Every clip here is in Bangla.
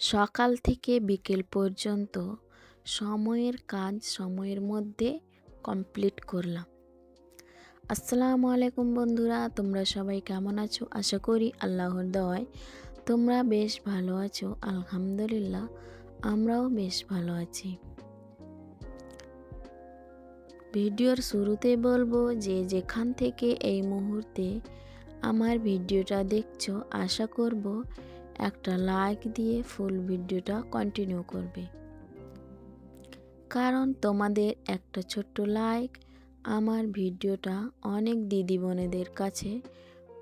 সকাল থেকে বিকেল পর্যন্ত সময়ের কাজ সময়ের মধ্যে কমপ্লিট করলাম। আসসালামু আলাইকুম বন্ধুরা, তোমরা সবাই কেমন আছো? আশা করি আল্লাহর দয় তোমরা বেশ ভালো আছো, আলহামদুলিল্লাহ আমরাও বেশ ভালো আছি। ভিডিওর শুরুতে বলব যে যেখান থেকে এই মুহূর্তে আমার ভিডিওটা দেখছ, আশা করব একটা লাইক দিয়ে ফুল ভিডিওটা কন্টিনিউ করবে। কারণ তোমাদের একটা ছোট্ট লাইক আমার ভিডিওটা অনেক দিদি বোনেদের কাছে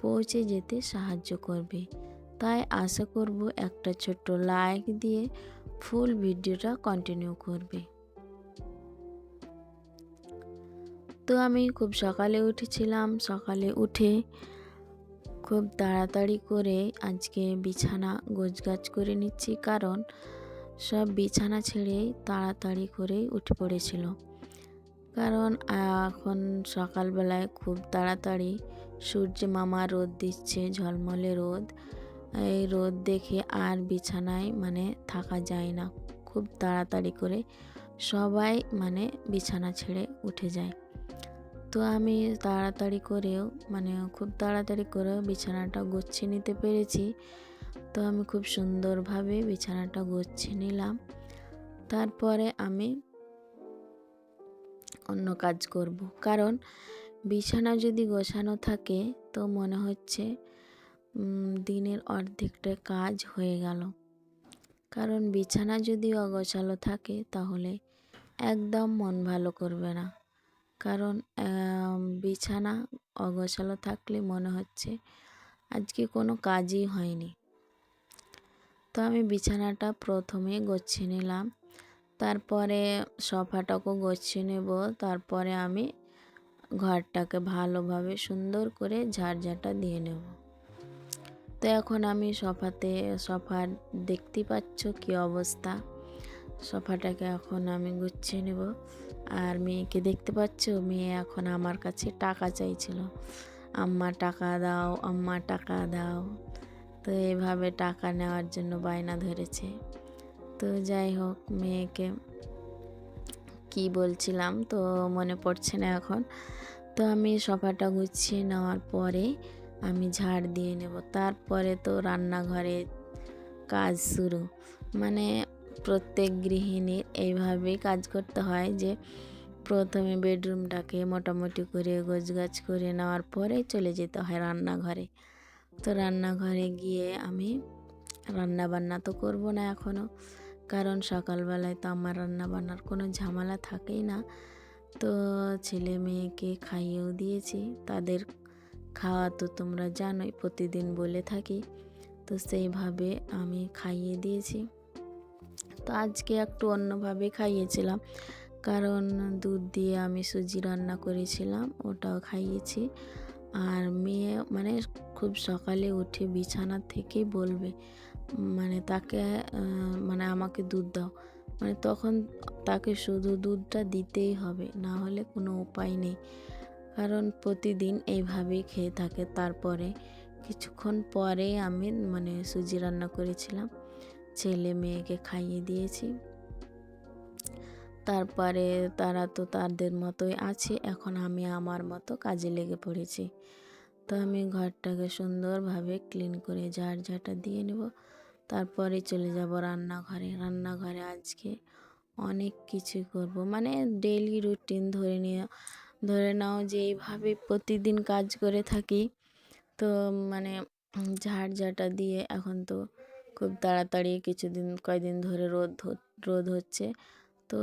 পৌঁছে যেতে সাহায্য করবে। তাই আশা করব একটা ছোট্ট লাইক দিয়ে ফুল ভিডিওটা কন্টিনিউ করবে। তো আমি খুব সকালে উঠেছিলাম। সকালে উঠে খুব তাড়াতাড়ি করে আজকে বিছানা গোছগাছ করে নিচ্ছি কারণ সব বিছানা ছেড়ে তাড়াতাড়ি করে উঠে পড়েছিল। কারণ এখন সকালবেলায় খুব তাড়াতাড়ি সূর্য মামা রোদ দিচ্ছে, ঝলমলে রোদ। এই রোদ দেখে আর বিছানায় মানে থাকা যায় না। খুব তাড়াতাড়ি করে সবাই মানে বিছানা ছেড়ে উঠে যায়। তো আমি তাড়াতাড়ি করেও মানে খুব তাড়াতাড়ি করেও বিছানাটা গুছিয়ে নিতে পেরেছি। তো আমি খুব সুন্দরভাবে বিছানাটা গুছিয়ে নিলাম। তারপরে আমি অন্য কাজ করব। কারণ বিছানা যদি গোছানো থাকে, তো মনে হচ্ছে দিনের অর্ধেকটা কাজ হয়ে গেল। কারণ বিছানা যদি অগোছালো থাকে, তাহলে একদম মন ভালো করবে না। কারণ বিছানা অগোছালো থাকলে মনে হচ্ছে আজকে কোনো কাজই হয়নি। তো আমি বিছানাটা প্রথমে গুছিয়ে নিলাম, তারপরে সোফাটাকেও গুছিয়ে নেব, তারপরে আমি ঘরটাকে ভালোভাবে সুন্দর করে ঝাড়ঝাটা দিয়ে নেব। তো এখন আমি সোফাতে সোফার দেখতে পাচ্ছ কি অবস্থা? সোফাটাকে এখন আমি গুছিয়ে নেব। আর মেয়েকে দেখতে পাচ্ছ? মেয়ে এখন আমার কাছে টাকা চাইছিল। আম্মা টাকা দাও, আম্মা টাকা দাও। তো এভাবে টাকা নেওয়ার জন্য বায়না ধরেছে। তো যাই হোক, মেয়েকে কি বলছিলাম? তো মনে পড়ছে না এখন। তো আমি সোফাটা গুছিয়ে নেওয়ার পরে আমি ঝাড় দিয়ে নেব। তারপরে তো রান্নাঘরে কাজ শুরু। মানে প্রত্যেক গৃহিণীর এইভাবেই কাজ করতে হয় যে প্রথমে বেডরুমটাকে মোটামুটি করে গোছগাছ করে নেওয়ার পরে চলে যেতে হয় রান্নাঘরে। তো রান্নাঘরে গিয়ে আমি রান্না বান্না তো করব না এখনও কারণ সকালবেলায় তো আমার রান্না বান্নার কোনো ঝামেলা থাকেই না। তো ছেলে মেয়েকে খাইয়েও দিয়েছি, তাদের খাওয়া তো তোমরা জানোই, প্রতিদিন বলে থাকি। তো সেইভাবে আমি খাইয়ে দিয়েছি। তো আজকে একটু অন্যভাবে খাইয়েছিলাম। কারণ দুধ দিয়ে আমি সুজি রান্না করেছিলাম, ওটাও খাইয়েছি। আর মেয়ে মানে খুব সকালে উঠে বিছানা থেকে বলবে মানে তাকে মানে আমাকে দুধ দাও। মানে তখন তাকে শুধু দুধটা দিতেই হবে, না হলে কোনো উপায় নেই। কারণ প্রতিদিন এইভাবেই খেয়ে থাকে। তারপরে কিছুক্ষণ পরে আমি মানে সুজি রান্না করেছিলাম। ছেলে মেয়েকে খাইয়ে দিয়েছি। তারপরে তারা তো তাদের মতোই আছে, এখন আমি আমার মতো কাজে লেগে পড়েছি। তো আমি ঘরটাকে সুন্দরভাবে ক্লিন করে ঝাড় ঝাঁটা দিয়ে নেব, তারপরে চলে যাব রান্নাঘরে। রান্নাঘরে আজকে অনেক কিছু করব। মানে ডেলি রুটিন ধরে নিয়ে, ধরে নাও যে এইভাবে প্রতিদিন কাজ করে থাকি, তো মানে ঝাড় ঝাঁটা দিয়ে এখন তো খুব তাড়াতাড়ি কিছুদিন, কয়দিন ধরে রোদ রোদ হচ্ছে। তো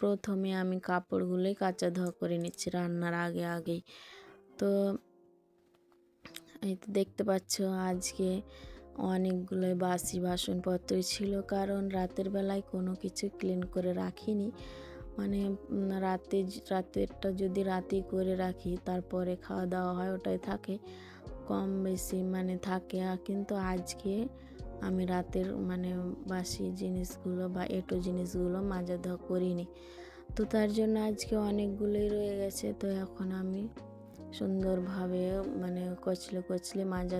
প্রথমে আমি কাপড়গুলোই কাচা ধোয়া করে নিচ্ছি রান্নার আগে আগেই। তো এই তো দেখতে পাচ্ছ আজকে অনেকগুলো বাসি বাসনপত্র ছিল, কারণ রাতের বেলায় কোনো কিছু ক্লিন করে রাখিনি। মানে রাতে রাতেরটা যদি রাতে করে রাখি, তারপরে খাওয়া দাওয়া হয়, ওটাই থাকে। কম বেশি মানে থাকে, কিন্তু আজকে আমি রাতের মানে বাসি জিনিসগুলো বা এটো জিনিসগুলো মাজা ধোয়া করিনি। তো তার জন্য আজকে অনেকগুলোই রয়ে গেছে। তো এখন আমি সুন্দরভাবে মানে কচলে কচলে মাজা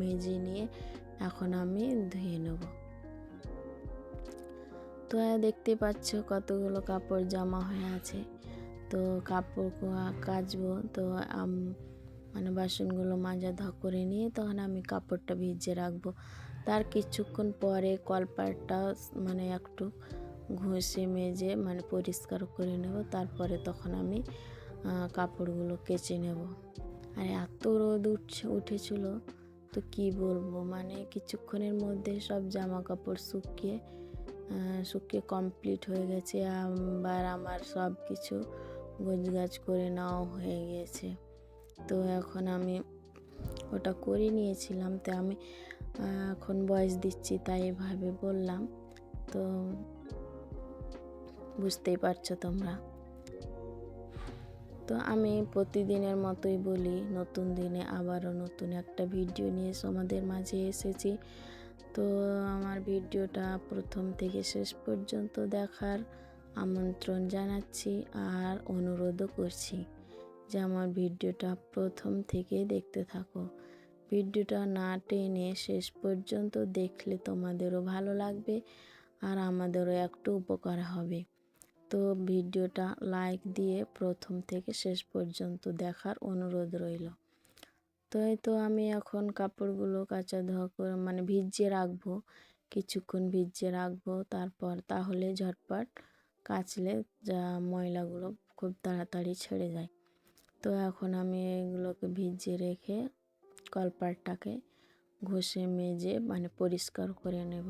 মেজে নিয়ে এখন আমি ধুয়ে নেব। তো দেখতে পাচ্ছ কতগুলো কাপড় জমা হয়ে আছে। তো কাপড় কাচবো। তো মানে বাসনগুলো মাজা ধ করে নিয়ে তখন আমি কাপড়টা ভিজিয়ে রাখব। তার কিছুক্ষণ পরে কলপাটটা মানে একটু ঘষে মেজে মানে পরিষ্কার করে নেব। তারপরে তখন আমি কাপড়গুলো কেচে নেব। আর এত রোদ উঠছে, উঠেছিল, তো কি বলব? মানে কিছুক্ষণের মধ্যে সব জামা কাপড় শুকিয়ে শুকিয়ে কমপ্লিট হয়ে গেছে। আবার আমার সব কিছু গোছগাছ করে নেওয়া হয়ে গিয়েছে। তো এখন আমি ওটা করে নিয়েছিলাম। তো আমি এখন বয়স দিচ্ছি, তাই এভাবে বললাম। তো বুঝতেই পারছ তোমরা। তো আমি প্রতিদিনের মতোই বলি, নতুন দিনে আবারও নতুন একটা ভিডিও নিয়ে তোমাদের মাঝে এসেছি। তো আমার ভিডিওটা প্রথম থেকে শেষ পর্যন্ত দেখার আমন্ত্রণ জানাচ্ছি আর অনুরোধও করছি যে আমার ভিডিওটা প্রথম থেকে দেখতে থাকো। ভিডিওটা না টেনে শেষ পর্যন্ত দেখলে তোমাদেরও ভালো লাগবে আর আমাদেরও একটু উপকার হবে। তো ভিডিওটা লাইক দিয়ে প্রথম থেকে শেষ পর্যন্ত দেখার অনুরোধ রইল। তো এই তো আমি এখন কাপড়গুলো কাঁচা ধোয়া করে মানে ভিজিয়ে রাখব, কিছুক্ষণ ভিজিয়ে রাখব, তারপর তাহলে ঝটপট কাচলে যা ময়লাগুলো খুব তাড়াতাড়ি ছেড়ে যায়। তো এখন আমি এগুলোকে ভিজিয়ে রেখে কলপাটটাকে ঘষে মেজে মানে পরিষ্কার করে নেব।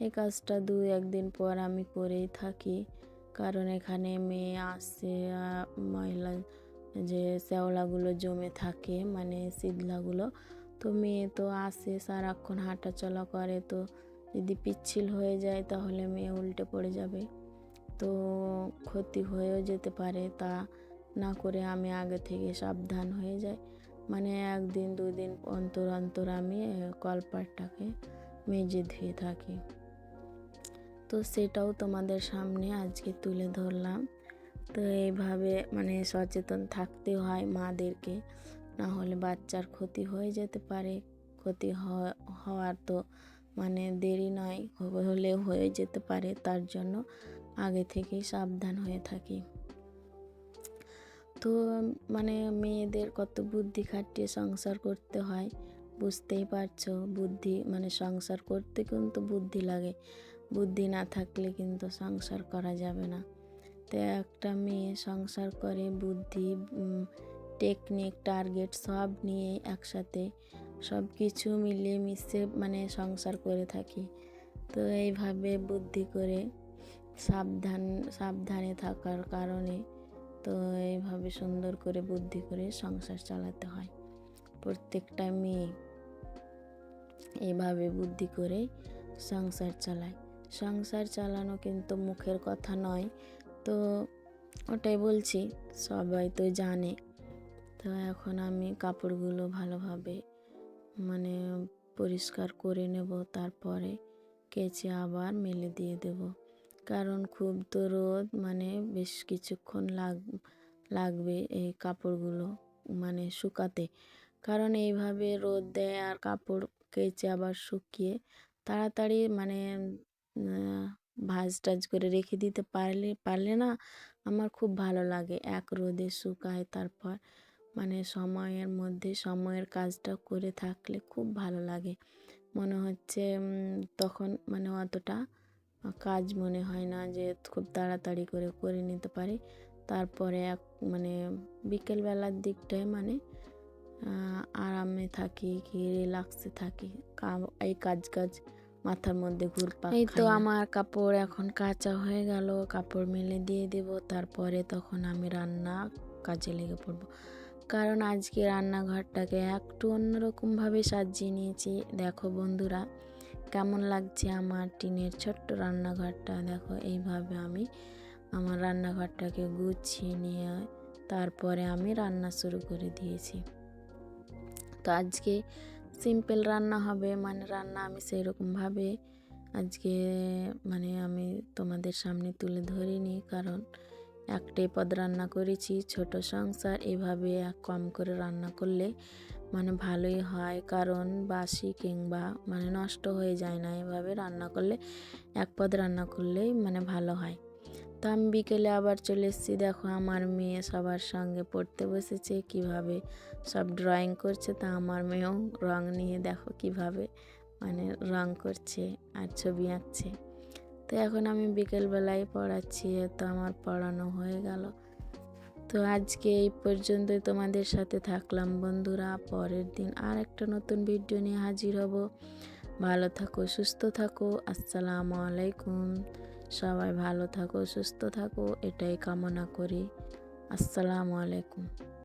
এই কাজটা দু একদিন পর আমি করেই থাকি। কারণ এখানে মেয়ে আসে ময়লা যে শ্যাওলাগুলো জমে থাকে মানে শীতলাগুলো তো মেয়ে তো আসে সারাক্ষণ হাঁটা চলা করে। তো যদি পিচ্ছিল হয়ে যায়, তাহলে মেয়ে উল্টে পড়ে যাবে। তো ক্ষতি হয়েও যেতে পারে, তা না করে আমি আগে থেকে সাবধান হয়ে যাই। মানে একদিন, দুদিন অন্তর অন্তর আমি কলপাটটাকে মেজে ধুয়ে থাকি। তো সেটাও তোমাদের সামনে আজকে তুলে ধরলাম। তো এইভাবে মানে সচেতন থাকতে হয় মাদেরকে। না হলে বাচ্চার ক্ষতি হয়ে যেতে পারে। ক্ষতি হওয়া- হওয়ার তো মানে দেরি নয়, হলেও হয়ে যেতে পারে। তার জন্য আগে থেকেই সাবধান হয়ে থাকি। তো মানে মেয়েদের কত বুদ্ধি খাটিয়ে সংসার করতে হয়, বুঝতেই পারছ। বুদ্ধি মানে সংসার করতে কিন্তু বুদ্ধি লাগে। বুদ্ধি না থাকলে কিন্তু সংসার করা যাবে না। তো একটা মেয়ে সংসার করে, বুদ্ধি টেকনিক টার্গেট সব নিয়ে একসাথে সব কিছু মিলিয়ে মিশে মানে সংসার করে থাকি। তো এইভাবে বুদ্ধি করে সাবধান, সাবধানে থাকার কারণে তো এইভাবে সুন্দর করে বুদ্ধি করে সংসার চালাতে হয়। প্রত্যেকটা মেয়ে এইভাবে বুদ্ধি করে সংসার চালায়। সংসার চালানো কিন্তু মুখের কথা নয়। তো ওটাই বলছি, সবাই তো জানে। তো এখন আমি কাপড়গুলো ভালোভাবে মানে পরিষ্কার করে নেব, তারপরে কেচে আবার মেলে দিয়ে দেব। কারণ খুব তো রোদ মানে বেশ কিছুক্ষণ লাগ, লাগবে এই কাপড়গুলো মানে শুকাতে। কারণ এইভাবে রোদ দেয় আর কাপড় কেচে আবার শুকিয়ে তাড়াতাড়ি মানে ভাঁজ টাজ করে রেখে দিতে পারলে পারলে না আমার খুব ভালো লাগে এক রোদে শুকায় তারপর মানে সময়ের মধ্যে সময়ের কাজটা করে থাকলে খুব ভালো লাগে। মনে হচ্ছে তখন মানে অতটা কাজ মনে হয় না যে খুব তাড়াতাড়ি করে করে নিতে পারি। তারপরে এক মানে বিকেলবেলার দিকটায় মানে আরামে থাকি কি রিল্যাক্সে থাকি। এই কাজ কাজ মাথার মধ্যে ঘুরপাক এই তো আমার কাপড় এখন কাঁচা হয়ে গেল কাপড় মেলে দিয়ে দেব। তারপরে তখন আমি রান্না কাজে লেগে পড়ব। কারণ আজকে রান্নাঘরটাকে একটু অন্যরকমভাবে সাজিয়ে নিয়েছি। দেখো বন্ধুরা কেমন লাগছে আমার টিনের ছোট্ট রান্নাঘরটা? দেখো, এইভাবে আমি আমার রান্নাঘরটাকে গুছিয়ে নিয়ে তারপরে আমি রান্না শুরু করে দিয়েছি। তো আজকে সিম্পল রান্না হবে মানে রান্না আমি সেই রকমভাবে আজকে মানে আমি তোমাদের সামনে তুলে ধরিনি, কারণ একটাই পদ রান্না করেছি, ছোট সংসার। এভাবে কম করে রান্না করলে মানে ভালোই হয়। কারণ বাসি কিংবা মানে নষ্ট হয়ে যায় না এভাবে রান্না করলে, এক পদ রান্না করলেই মানে ভালো হয়। তো আমি বিকেলে আবার চলে এসেছি। দেখো আমার মেয়ে সবার সঙ্গে পড়তে বসেছে। কীভাবে সব ড্রয়িং করছে তা আমার মেয়েও রং নিয়ে দেখো কীভাবে মানে রং করছে আর ছবি আঁকছে। তো এখন আমি বিকেলবেলায় পড়াচ্ছি তো আমার পড়ানো হয়ে গেল। তো আজকে এই পর্যন্তই তোমাদের সাথে থাকলাম বন্ধুরা। পরের দিন আর একটা নতুন ভিডিও নিয়ে হাজির হব। ভালো থাকো, সুস্থ থাকো। আসসালামু আলাইকুম। সবাই ভালো থাকো, সুস্থ থাকো। এটাই কামনা করি। আসসালামু আলাইকুম।